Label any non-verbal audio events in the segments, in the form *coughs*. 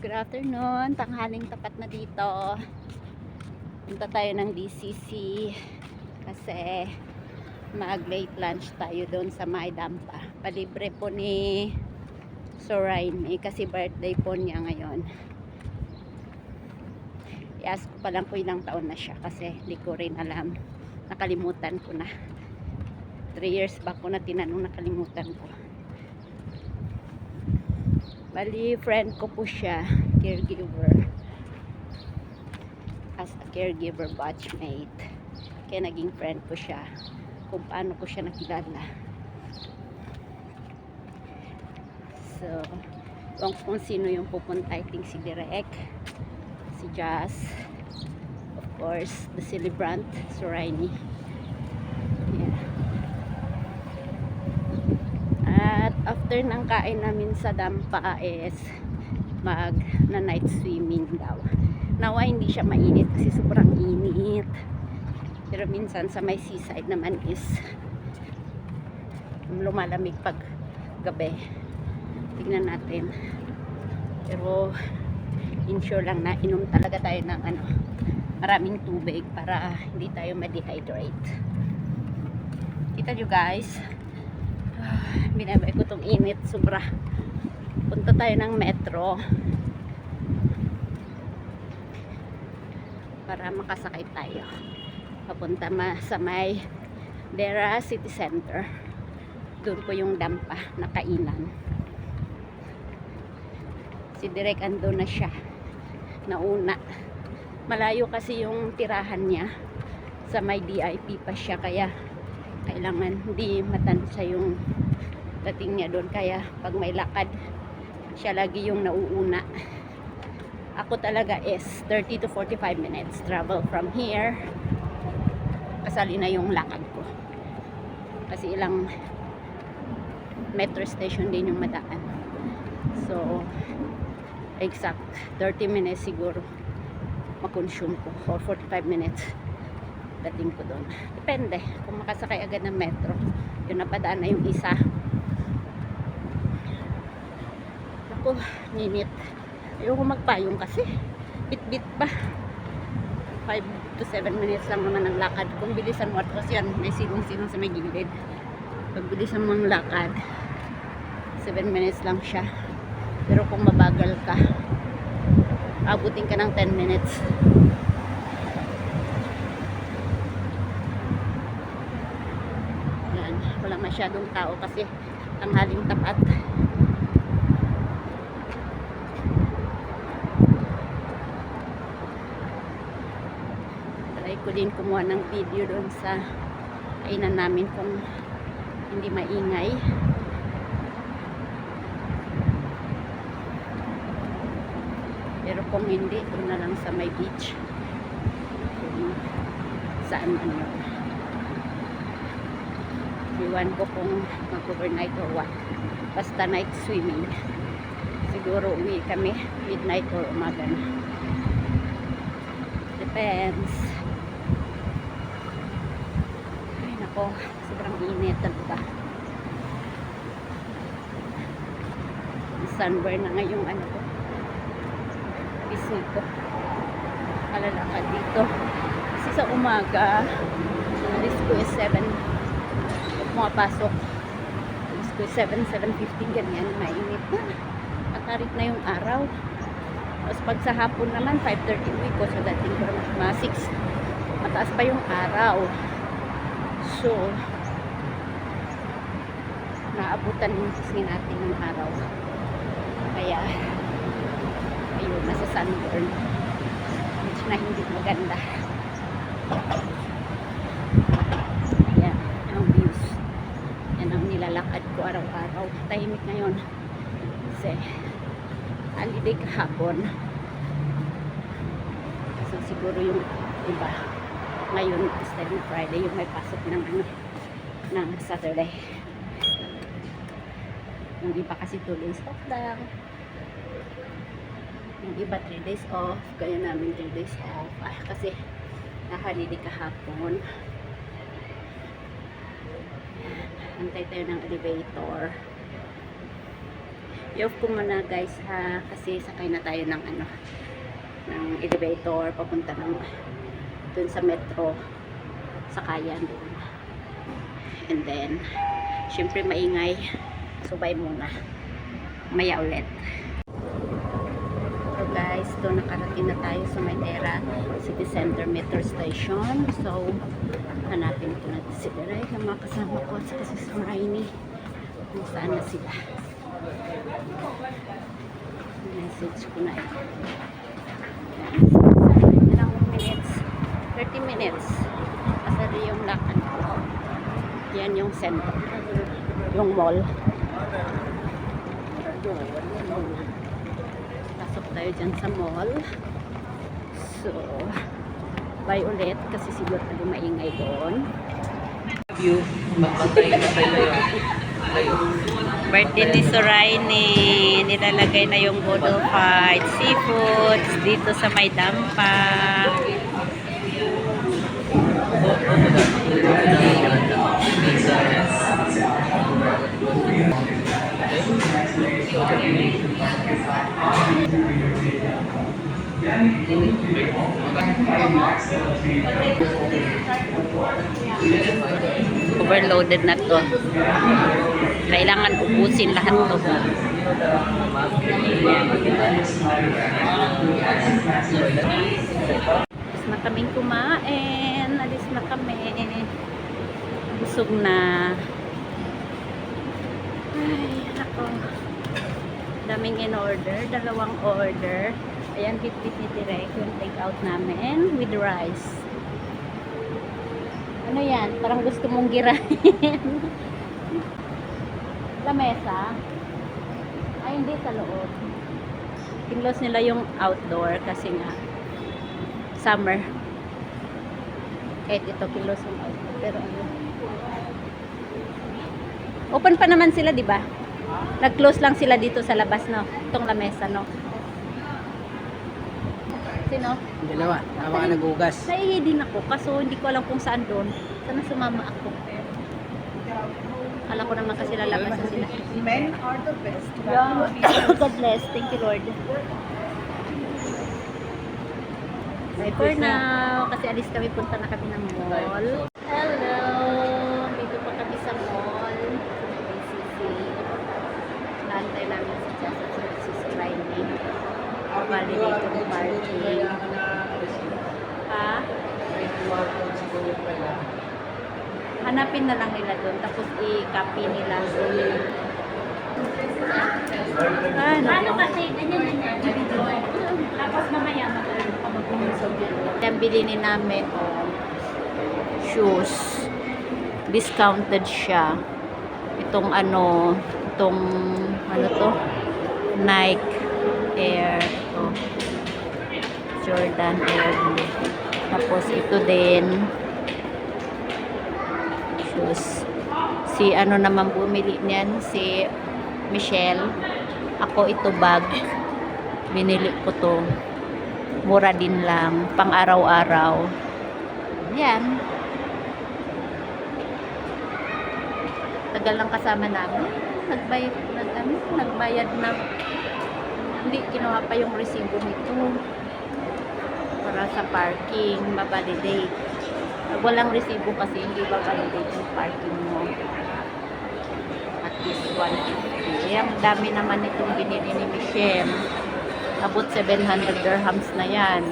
Good afternoon. Tanghaling tapat na dito. Punta tayo ng DCC kasi mag late lunch tayo doon sa Maydampa. Palibre po ni Soraini kasi birthday po niya ngayon. I-ask ko pa lang po ilang taon na siya kasi hindi ko rin alam. Nakalimutan ko na. 3 years back ko na tinanong nakalimutan ko. Bali, friend ko po siya, caregiver. As a caregiver batchmate. Kaya naging friend ko siya. Kung paano ko siya nakilala. So, kung, kung sino yung pupunta, I think si Direk, si Jazz, of course, the celebrant, si Rainy. Yeah. At after ng kain namin sa Dampa is mag na night swimming daw. Nawa hindi siya mainit kasi sobrang init. Pero minsan sa may seaside naman is lumalamig pag gabi. Tingnan natin. Pero ensure lang na inom talaga tayo ng ano, maraming tubig para hindi tayo ma-dehydrate. Kita nyo guys, binabay ko tong init sobra. Punta tayo ng metro. Para makasakay tayo. Papunta ma sa may Dera City Center. Doon po yung dampa na kainan. Si Direk ando na siya. Nauna. Malayo kasi yung tirahan niya. Sa may DIP pa siya kaya kailangan hindi matansya yung dating niya doon kaya pag may lakad siya lagi yung nauuna ako talaga is 30 to 45 minutes travel from here kasali na yung lakad ko kasi ilang metro station din yung madaan so exact 30 minutes siguro makonsume ko or 45 minutes dating ko doon. Depende. Kung makasakay agad ng metro, yun napadaan na yung isa. Ako, ninit. Ayoko magpayong kasi. Bit-bit pa. 5 to 7 minutes lang naman ang lakad. Kung bilisan mo at kasi yan, may silong-silong sa may gilid. Pag bilisan mo ang lakad, 7 minutes lang siya. Pero kung mabagal ka, abutin ka ng 10 minutes. Yan, wala masyadong tao kasi ang haling tapat. Try ko din kumuha ng video doon sa kainan namin kung hindi maingay. Pero kung hindi, doon na lang sa may beach. Kung saan man yun. Iwan ko kung mag-overnight or what. Basta night swimming. Siguro uwi kami midnight or umaga na. Depends. Ay nako, sobrang init talaga. Sunburn na ngayong ano ko. Pisngi ko. Malalakad dito. Kasi sa umaga, alis ko is 7 pumapasok. Alas ko 7, 7.15 ganyan, mainit na. Matarik na yung araw. Tapos pag sa hapon naman, 5.30 uwi ko. So dating ko mga 6. Mataas pa yung araw. So, naabutan yung sisngin natin ng araw. Kaya, ayun, nasa sunburn. Which na hindi maganda. Ayan, ang views. Yan ang nilalakad ko araw-araw. Tahimik ngayon. Kasi, holiday kahapon. So, siguro yung iba. Ngayon, instead ng Friday, yung may pasok ng ano, ng Saturday. Yung iba kasi 2 days off lang. Yung iba 3 days off. Kaya namin 3 days off. Ah, kasi, na-holiday kahapon. Antay tayo ng elevator. i-off ko muna guys ha kasi sakay na tayo ng ano ng elevator papunta ng dun sa metro. Sakayan dun and then syempre maingay. Subay muna. Maya ulit. So guys doon nakarating na tayo sa Maynera City Center Metro Station. So hanapin ko na si Derek na mga kasama ko at saka si Smariny kung saan na sila. Message ko na ito ilang minutes 30 minutes kasi yung lakad ko yan yung center. Yung mall. Pasok tayo dyan sa mall. So bye ulit kasi siguro tayo maingay doon. View, magpatay na tayo. Layo. birthday ni Soraini nilalagay na yung Bodo Fight Seafoods dito sa may dampa overloaded na to. Kailangan ubusin lahat to. Alis na kaming kumain. Alis na kami. Busog na. Ay ako daming in order dalawang order ayan bitbit ni Direk take out namin with rice ano yan? Parang gusto mong girahin. *laughs* Lamesa. Ay, hindi sa loob. Kinlos nila yung outdoor kasi nga summer. Kahit ito kinlos yung outdoor. Pero ano. Open pa naman sila, di ba? Nag-close lang sila dito sa labas, no? Itong lamesa, no? Sino? Dalawa, tama ka nagugas. Naihi din ako, kaso hindi ko alam kung saan doon. Sana sumama ako. Kala ko naman kasi lalabas na sila. Men are the best. Yeah. *coughs* God bless. Thank you, Lord. For now, kasi alis kami, punta na kami ng mall. Hello! Dito pa kami sa mall. ACC. Naantay namin si Jess at si Sis Riley. Validate yung parking. Ha? Hanapin na lang nila doon, tapos i-copy nila. Ano? Ano kasi, ganyan ganyan. Tapos mamaya mag-ano ka mag-umusog yan. Yan bilinin namin oh, shoes. Discounted siya. Itong ano, itong ano to? Nike Air. Jordan Air. Blue. Tapos ito din. Shoes. Si ano naman bumili niyan? Si Michelle. Ako ito bag. Binili ko to mura din lang, pang araw-araw. Yan. Tagal lang kasama namin. Nagbayad, nag, ano, nagbayad na. Hindi, kinuha pa yung resibo nito. Para sa parking, mabalidate. Walang resibo kasi, hindi mabalidate yung parking mo. At least 150. Eh, ang dami naman itong binili ni Michelle. Abot 700 dirhams na yan.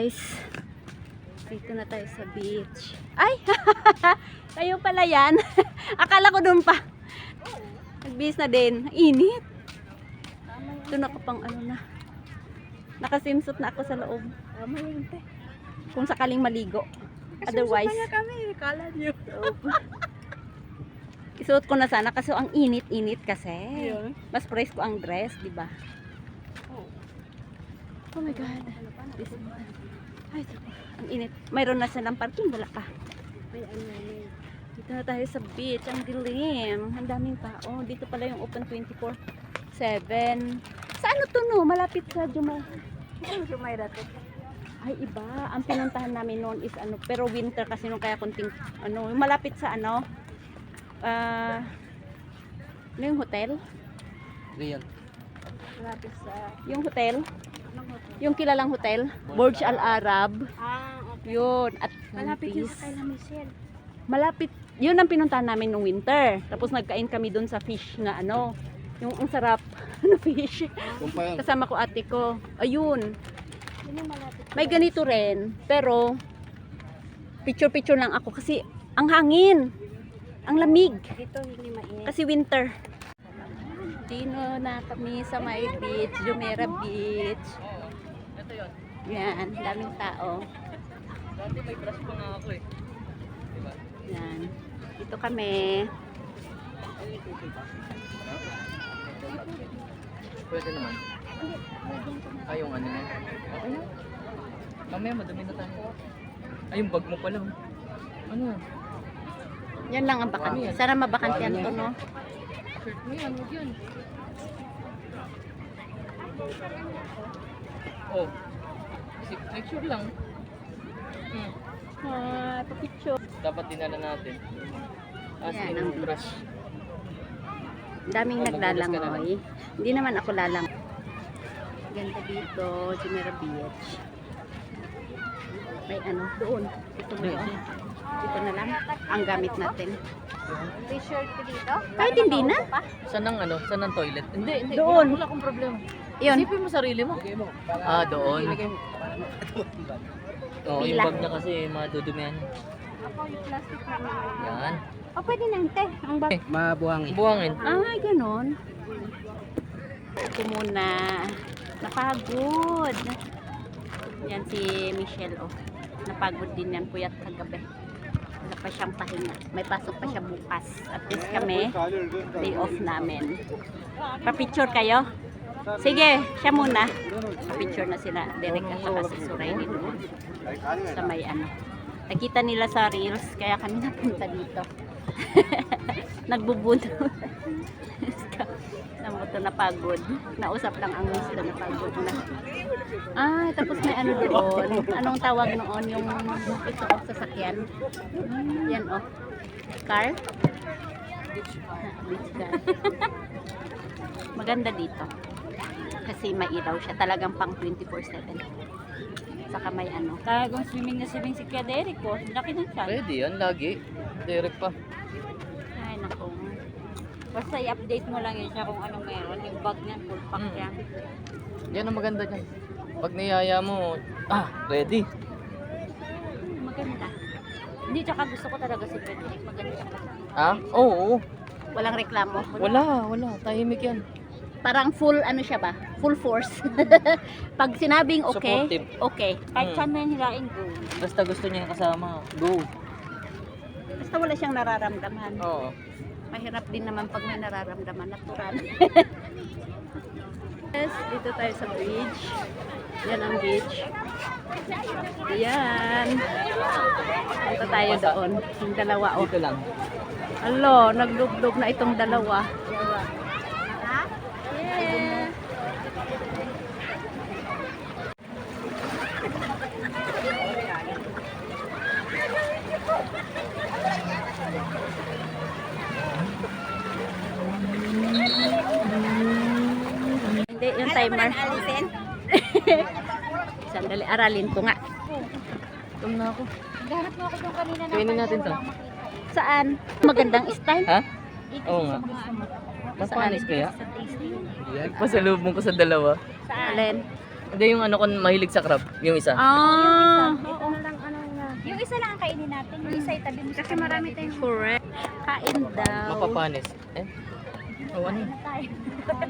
Guys, dito na tayo sa beach. Ay! *laughs* Kayo pala yan. *laughs* Akala ko doon pa. Nagbihis na din. Init. Ito na pang ano na. Nakasimsot na ako sa loob. Kung sakaling maligo. Otherwise, Kaya kami, kala niyo. Isuot ko na sana kasi ang init-init kasi. Mas fresh ko ang dress, di ba? Oh. My God. This Ay, ang init. Mayroon na silang parking, wala pa. May ano. Dito na tayo sa beach. Ang dilim. Ang daming tao. Dito pala yung open 24-7. Sa ano to no? Malapit sa Jumay. Jumayra to? Ay, iba. Ang pinuntahan namin noon is ano, pero winter kasi nung kaya kunting, ano, malapit sa ano, ah, ano yung hotel? Real. Malapit sa... Yung hotel? Anong hotel? Yung kilalang hotel? Burj Al Arab. Ah, okay. Yun. At Malapit yun sa kay Michelle. malapit. Yun ang pinuntahan namin nung winter. Tapos nagkain kami doon sa fish na ano, yung ang sarap *laughs* na fish. Kasama ko ate ko. Ayun. Yun yung malapit. May ganito rin, pero picture-picture lang ako kasi ang hangin. Ang lamig. Dito hindi mainit. Kasi winter. Dino na kami sa may beach, Jumeirah Beach. Ito yun. Yan, daming tao. Dati may brush pa nga ako eh. Diba? Yan. Dito kami. Pwede naman. Ay, yung ano na. Okay na. Mamaya madami na tayo. Ay, yung bag mo pala. oh. Ano yan? Yan lang ang bakante. Sana mabakante yan to, no? Shirt mo yan, huwag yan. Oh. Kasi sure lang. Hmm. Ah, picture. Dapat dinala natin. As Yan, in ang brush. Daming Oh, naglalangoy. Hindi naman ako lalang. Ganda dito, Jumeirah Beach. May ano, doon. Ito mo yun. Dito na lang. Ang gamit natin. T-shirt ko dito? Kahit hindi na. Saan ang ano? Saan ang toilet? Hindi, hindi. Doon. Wala, wala akong problema. Yun. Isipin mo sarili mo. Ah, doon. Oo, yung Pila. bag niya kasi madudumihan. Ako yung plastic na. Yan. Oh, pwede na te. Ang bag. Mabuhangin. Buhangin. Ah, ganon. Ito muna. Napagod. Yan si Michelle, oh. Napagod din yan, puyat kagabi. Wala pa siyang pahinga. May pasok pa siya bukas. At least kami, day off namin. Pa-picture kayo? Sige, siya muna. Pa-picture na sila. Derek at saka si Suray din doon. Sa may ano. Nakita nila sa reels, kaya kami napunta dito. *laughs* Nagbubuno. Namuto na pagod. Nausap lang ang miss na pagod na. Ah, tapos may ano doon. Anong tawag noon yung ito oh, sasakyan? Yan oh. Car? Beach car. *laughs* Maganda dito. Kasi may ilaw siya. Talagang pang 24-7. Saka may ano. Kaya kung swimming na swimming si Kuya Derek ko. Laki ng siya. Pwede yan, lagi. Direct pa. Basta i-update mo lang yun siya kung anong meron. Yung bag niya, full pack Mm. niya. Yan ang maganda dyan. Pag niyaya mo, ah, ready. Maganda. Hindi, tsaka gusto ko talaga si Frederick. Maganda siya. Ah? Oo, oo. Walang reklamo. Wala, wala. Tahimik yan. Parang full, ano siya ba? Full force. *laughs* Pag sinabing okay, Supportive. okay. Kahit Mm. saan na yung hilain, go. Basta gusto niya yung kasama. Go. Basta wala siyang nararamdaman. Oo. Mahirap din naman pag may nararamdaman. Natural. *laughs* yes, dito tayo sa beach. Yan ang beach. Yan. Dito tayo doon. Yung dalawa, oh. Dito lang. Alo, naglugdog na itong dalawa. Yeah. Hindi, yung timer. *laughs* Sandali, aralin ko nga. Tum na ako. Gahanap mo ako doon kanina na. Kainin natin to. Saan? Magandang style. Ha? Oo nga. Mapanis kaya? Pasalubong ko sa dalawa. Saan? Alin? Hindi yung ano ko mahilig sa crab. Yung isa. Ah, Ito na lang ano na. Yung isa lang ang kainin natin. Yung isa itabi mo. Kasi marami tayong correct. Kain daw. Mapapanis. Eh? Oh, ano?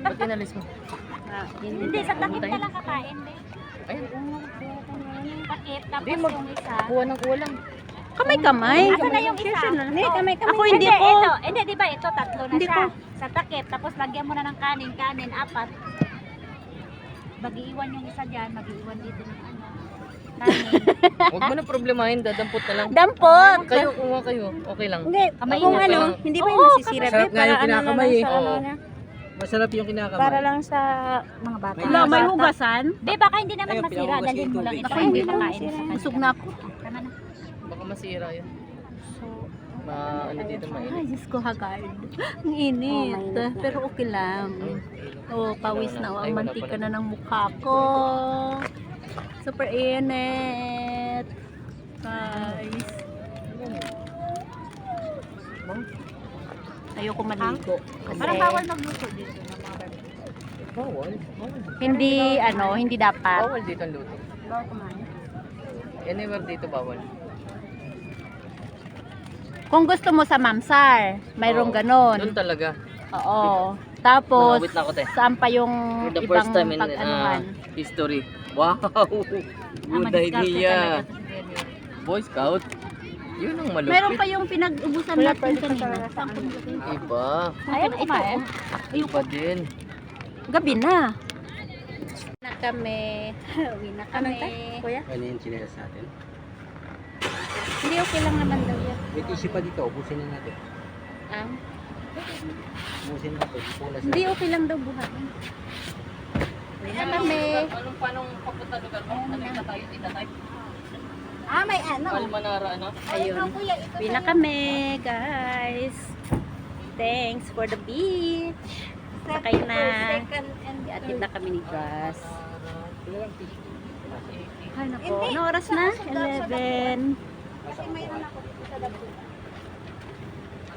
Ba't inalis mo? *laughs* Kain Hindi, sa takip ka lang kakain. Be. Ayun. Takip. Tapos mag- yung isa. Kuha ng kuha lang. Kamay-kamay. Asa na yung isa? Hindi, kamay-kamay. Ako Hindi, ko. ito. Hindi, di ba? Ito, tatlo na Hindi siya. ko. Sa takip. Tapos lagyan mo na ng kanin, kanin, apat. Mag-iiwan yung isa dyan. Mag-iiwan dito ng ano. Kanin. *laughs* Huwag mo na problemahin, dadampot na lang. Dampot. Kayo, kuha kayo. Okay lang. Hindi, Kamay kung na ano, lang. hindi ba yung Oo, masisira? Sarap nga yung ano na kinakamay eh. ano Oo. Masarap yung kinakamay. Para lang sa... Mga bata. May Wala, may hugasan. Di, baka hindi naman Ayun, masira. pinahugas Dalhin yung mo lang tubig. ito. Baka hindi naman kanya. Busog na ako. Tama na. Baka masira yun. Ma, ano dito, Ay, mainit. Diyos ko, hagard. Ang init. Pero okay lang. Oh, pawis na. Ay, Ang wala mantika pala. na ng mukha ko. Super init. Guys. Ayoko maligo. Parang Kasi bawal magluto dito. ng mga barbecue. Bawal. Bawal. hindi, ano, hindi dapat. Bawal dito ang luto. Bawal kumain. Anywhere dito bawal. Kung gusto mo sa Mamsar, mayroong Oo. ganon. Doon talaga. Oo. Tapos, Nakawit na ako, te. saan pa yung For the ibang first time in pag-anuhan? uh, history. Wow! *laughs* Ah, Good madiskarte idea. Boy Scout. Yun ang malupit. Meron pa yung pinag-ubusan natin kanina. Saan pa yung Iba. Ayaw mo kumain? Iba din. Gabi na. Na kami. Uwi na kami. Kuya? Ano yung chinelas natin? Hindi okay lang naman daw yan. May tissue pa dito, ubusin na natin. Ah, Ubusin natin. Pulas hindi okay lang daw buhatin. Uwi na kami. Anong paano papunta lugar mo? Ano yung tayo dito tayo? Ah, may ano. Almanara, ano? Ayun. Uwi na kami, guys. Thanks for the beach. Sakay na. Second and Iatid na kami ni Gus. Ay, nako. Ano oras na? 11. Kasi mayroon ako dito sa labo.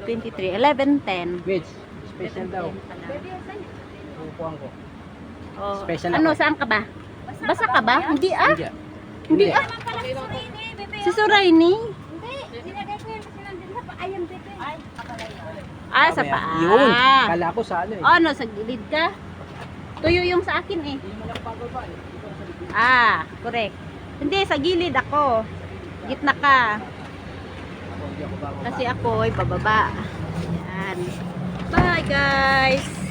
23. 11.10. Mitch, special daw. Upuan ko. Oh. Special ano, saan ka ba? Basa ka ba? Hindi ah. Hindi. Ah. Si Suraini. Hindi. Nilagay ko yun kasi nandun sa pa. Ayun, dito. Ay, Ah, sa paa. Yun. Kala ko sa ano eh. Oh, ano, sa gilid ka? Tuyo yung sa akin eh. Eh. Ah, correct. Hindi, sa gilid ako. Gitna ka. Kasi ako ay bababa. Yan. Bye guys!